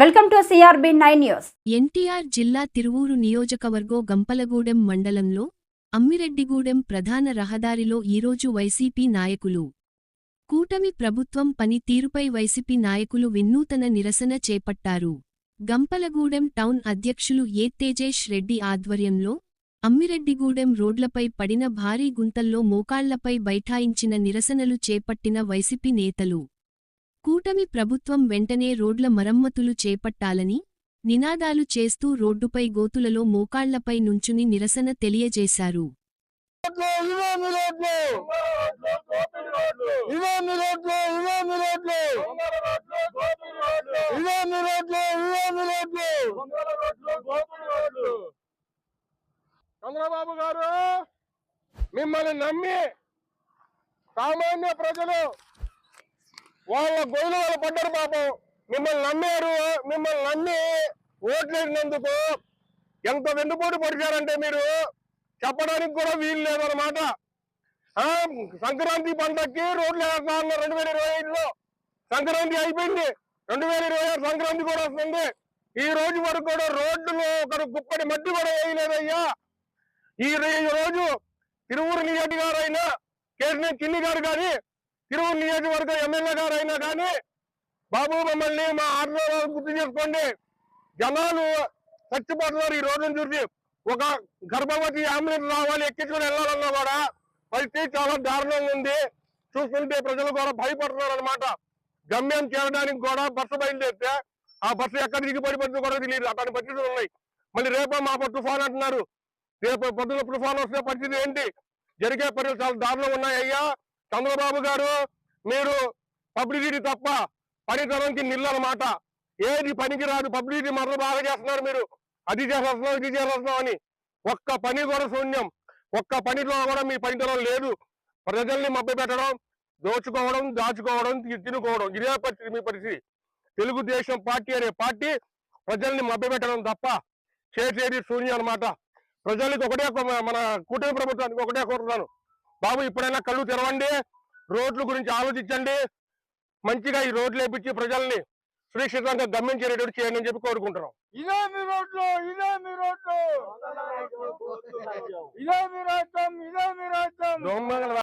Welcome to CRB nine news. NTR జిల్లా తిరువూరు నియోజకవర్గం గంపలగూడెం మండలంలో అమ్మిరెడ్డిగూడెం ప్రధాన రహదారిలో ఈరోజు వైసీపీ నాయకులు. కూటమి ప్రభుత్వం పనితీరుపై వైసీపీ నాయకులు వినూతన నిరసన చేపట్టారు. గంపలగూడెం టౌన్ అధ్యక్షులు ఏ తేజేష్ రెడ్డి ఆధ్వర్యంలో అమ్మిరెడ్డిగూడెం రోడ్లపై పడిన భారీ గుంతల్లో మోకాళ్ళపై బైఠాయించిన నిరసనలు చేపట్టిన వైసీపీ నేతలు. కూటమి ప్రభుత్వం వెంటనే రోడ్ల మరమ్మతులు చేపట్టాలని నినాదాలు చేస్తూ రోడ్డుపై గోతులలో మోకాళ్ళపై నుంచుని నిరసన తెలియజేశారు. చంద్రబాబు గారు మిమ్మల్ని నమ్మి సామాన్య ప్రజలు వాళ్ళ గొయ్యలు వాళ్ళు పడ్డారు పాపం. మిమ్మల్ని నమ్మారు మిమ్మల్ని నమ్మి ఓట్లేసినందుకు ఎంత వెన్నుపోటు పడిచారంటే మీరు? చెప్పడానికి కూడా వీలు లేదన్నమాట. సంక్రాంతి పండక్కి రోడ్లు వేస్తా ఉన్నారు రెండు వేల ఇరవై ఐదులో. సంక్రాంతి అయిపోయింది. రెండు వేల ఇరవై ఆరు సంక్రాంతి కూడా వస్తుంది. ఈ రోజు వరకు కూడా రోడ్డులో ఒక గుప్పటి మట్టి కూడా వేయలేదయ్యా. ఈ ఈ రోజు తిరువురు నియోజక గారు అయినా కేసీఆర్ చిన్ని గారు కానీ తిరువురు నియోజకవర్గ ఎమ్మెల్యే గారు అయినా కానీ బాబు మమ్మల్ని మా ఆటలో గుర్తు చేసుకోండి. జనాలు చచ్చిపోతున్నారు ఈ రోజును చూసి. ఒక గర్భవతి అంబులెన్స్ రావాలి ఎక్కించుకొని వెళ్ళాలన్నా కూడా పరిస్థితి చాలా దారుణంగా ఉంది. చూస్తుంటే ప్రజలు కూడా భయపడుతున్నారు అనమాట గమ్యం చేరడానికి కూడా బస్సు బయలుదేరితే ఆ బస్సు ఎక్కడ దిగి పడిపోతుందో కూడా తెలియదు. అతని పరిస్థితులు ఉన్నాయి. మళ్ళీ రేపు మా తుఫాన్ అంటున్నారు. రేపు పొద్దున తుఫాన్ వస్తే పరిస్థితి ఏంటి? జరిగే పరిస్థితులు చాలా దారుణంగా ఉన్నాయి అయ్యా చంద్రబాబు గారు మీరు పబ్లిసిటీ తప్ప పనితనంకి నిల్లనమాట. ఏది పనికి రాదు పబ్లిసిటీ మొదలు బాగా చేస్తున్నారు మీరు. అది చేసేస్తున్నాం ఇది చేసేస్తున్నాం అని. ఒక్క పని కూడా శూన్యం. ఒక్క పనిలో కూడా మీ పనితనం లేదు. ప్రజల్ని మభ్య పెట్టడం దోచుకోవడం దాచుకోవడం తినుకోవడం. ఇదే పరిస్థితి మీ పరిస్థితి. తెలుగుదేశం పార్టీ అనే పార్టీ ప్రజల్ని మభ్య పెట్టడం తప్ప చేసేది శూన్యం అన్నమాట. ప్రజలకు ఒకటే మన కూటమి ప్రభుత్వానికి ఒకటే కోరుతున్నాను. బాబు ఇప్పుడైనా కళ్ళు తెరవండి. రోడ్ల గురించి ఆలోచించండి. మంచిగా ఈ రోడ్లు వేపించి ప్రజల్ని సురక్షితంగా గమ్యించేటట్టు చేయండి అని చెప్పి కోరుకుంటున్నాం. ఇదే మీ రోడ్లు ఇదే మీ రోడ్లు. ఇదే మీ రాజ్యం ఇదే మీ రాజ్యం.